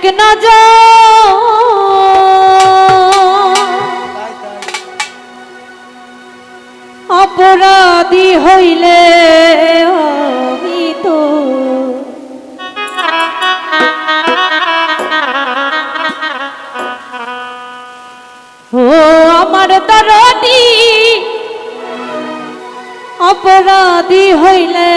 এক নজর। অপরাধী হইলে আমি তো ও আমার দরদি। অপরাধী হইলে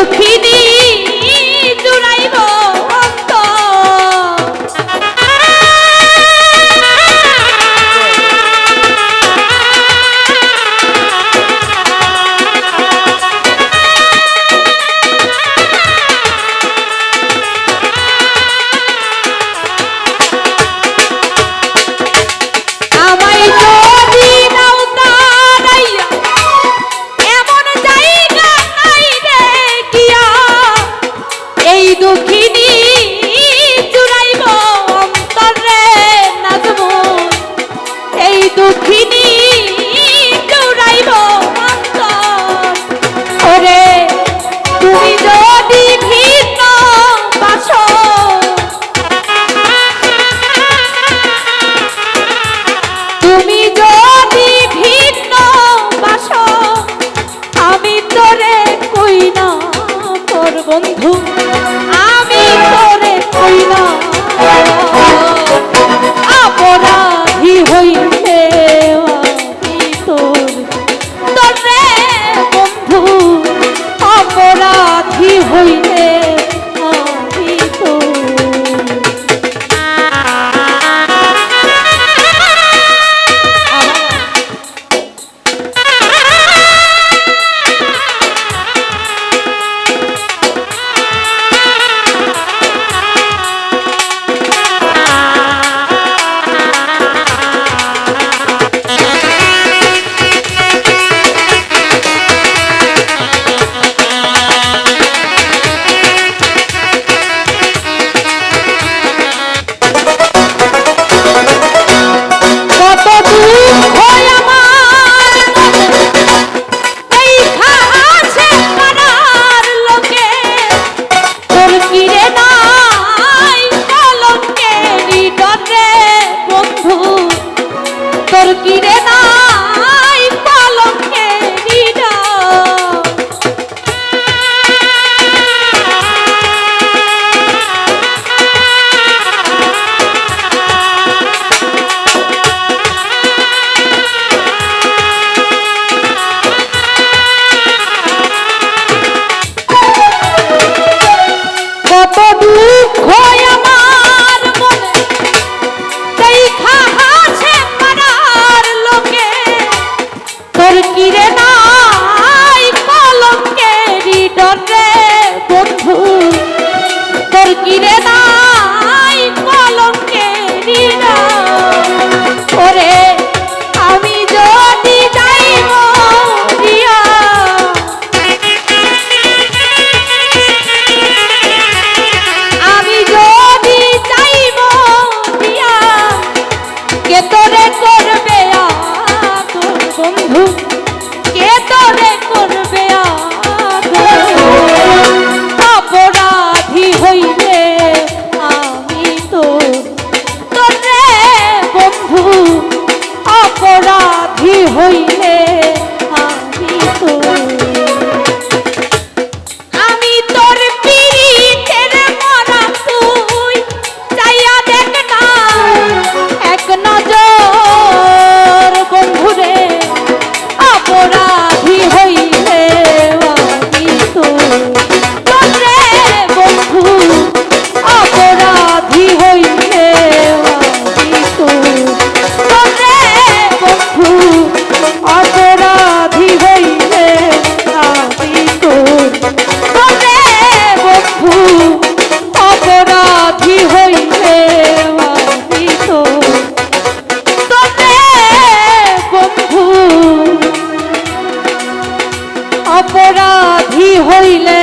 সুখী বন্ধু। আমি তোরে কইলা অপরাধী হইলা। si quiere হইলে অপরাধী হইলে